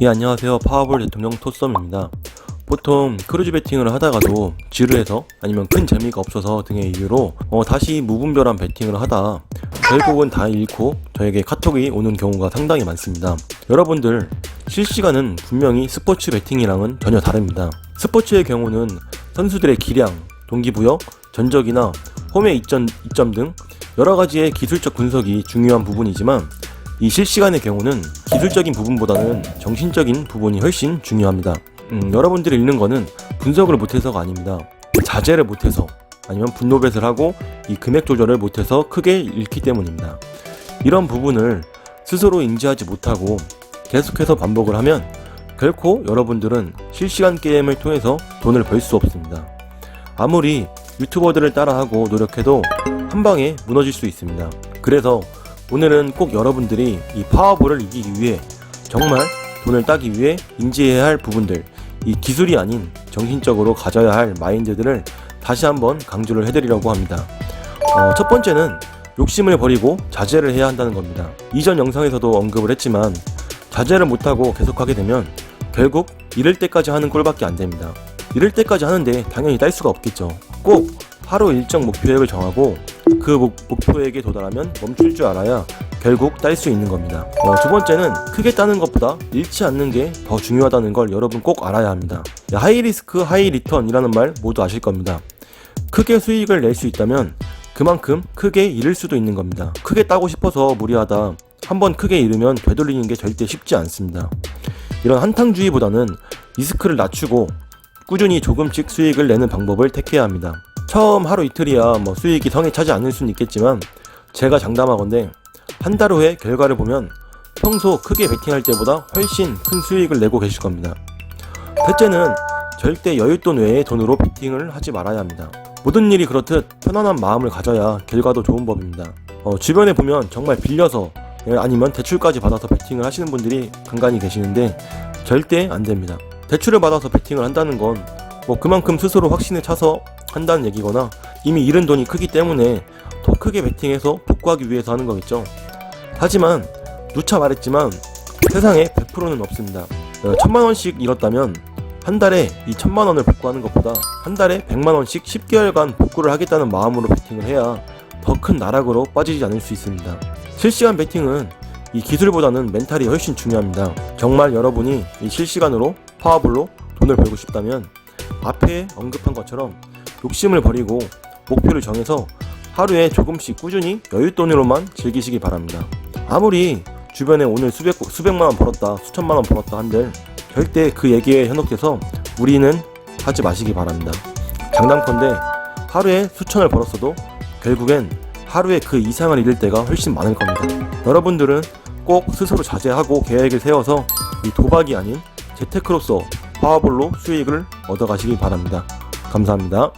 예, 안녕하세요. 파워볼 대통령 토썸입니다. 보통 크루즈 배팅을 하다가도 지루해서 아니면 큰 재미가 없어서 등의 이유로 어, 다시 무분별한 배팅을 하다 결국은 다 잃고 저에게 카톡이 오는 경우가 상당히 많습니다. 여러분들 실시간은 분명히 스포츠 배팅이랑은 전혀 다릅니다. 스포츠의 경우는 선수들의 기량, 동기부여, 전적이나 홈의 이점, 이점 등 여러 가지의 기술적 분석이 중요한 부분이지만 이 실시간의 경우는 기술적인 부분보다는 정신적인 부분이 훨씬 중요합니다. 음, 여러분들이 읽는 거는 분석을 못해서가 아닙니다. 자제를 못해서 아니면 분노뱃을 하고 이 금액 조절을 못해서 크게 읽기 때문입니다. 이런 부분을 스스로 인지하지 못하고 계속해서 반복을 하면 결코 여러분들은 실시간 게임을 통해서 돈을 벌 수 없습니다. 아무리 유튜버들을 따라하고 노력해도 한 방에 무너질 수 있습니다. 그래서 오늘은 꼭 여러분들이 이 파워볼을 이기기 위해 정말 돈을 따기 위해 인지해야 할 부분들, 이 기술이 아닌 정신적으로 가져야 할 마인드들을 다시 한번 강조를 해드리려고 합니다. 어, 첫 번째는 욕심을 버리고 자제를 해야 한다는 겁니다. 이전 영상에서도 언급을 했지만 자제를 못하고 계속하게 되면 결국 이럴 때까지 하는 꼴밖에 안 됩니다. 이럴 때까지 하는데 당연히 딸 수가 없겠죠. 꼭 하루 일정 목표액을 정하고 그 목, 목표액에 도달하면 멈출 줄 알아야 결국 딸 수 있는 겁니다. 어, 두 번째는 크게 따는 것보다 잃지 않는 게 더 중요하다는 걸 여러분 꼭 알아야 합니다. 하이 리스크 하이 리턴이라는 말 모두 아실 겁니다. 크게 수익을 낼 수 있다면 그만큼 크게 잃을 수도 있는 겁니다. 크게 따고 싶어서 무리하다 한번 크게 잃으면 되돌리는 게 절대 쉽지 않습니다. 이런 한탕주의보다는 리스크를 낮추고 꾸준히 조금씩 수익을 내는 방법을 택해야 합니다. 처음 하루 이틀이야 뭐 수익이 성에 차지 않을 수는 있겠지만 제가 장담하건대 한달 후에 결과를 보면 평소 크게 베팅할 때보다 훨씬 큰 수익을 내고 계실 겁니다. 셋째는 절대 여윳돈 외의 돈으로 베팅을 하지 말아야 합니다. 모든 일이 그렇듯 편안한 마음을 가져야 결과도 좋은 법입니다. 어, 주변에 보면 정말 빌려서 예, 아니면 대출까지 받아서 베팅을 하시는 분들이 간간히 계시는데 절대 안 됩니다. 대출을 받아서 베팅을 한다는 건 뭐 그만큼 스스로 확신에 차서 한다는 얘기거나 이미 잃은 돈이 크기 때문에 더 크게 베팅해서 복구하기 위해서 하는 거겠죠. 하지만 누차 말했지만 세상에 100%는 없습니다. 어, 천만 원씩 잃었다면 한 달에 이 천만 원을 복구하는 것보다 한 달에 100만 원씩 10개월간 복구를 하겠다는 마음으로 베팅을 해야 더 큰 나락으로 빠지지 않을 수 있습니다. 실시간 베팅은 이 기술보다는 멘탈이 훨씬 중요합니다. 정말 여러분이 이 실시간으로 파워볼로 돈을 벌고 싶다면 앞에 언급한 것처럼 욕심을 버리고 목표를 정해서 하루에 조금씩 꾸준히 여윳돈으로만 즐기시기 바랍니다. 아무리 주변에 오늘 수백, 수백만 원 벌었다, 수천만 원 벌었다 한들 절대 그 얘기에 현혹돼서 무리는 하지 마시기 바랍니다. 장담컨대 하루에 수천을 벌었어도 결국엔 하루에 그 이상을 잃을 때가 훨씬 많을 겁니다. 여러분들은 꼭 스스로 자제하고 계획을 세워서 이 도박이 아닌 재테크로서 파워볼로 수익을 얻어가시기 바랍니다. 감사합니다.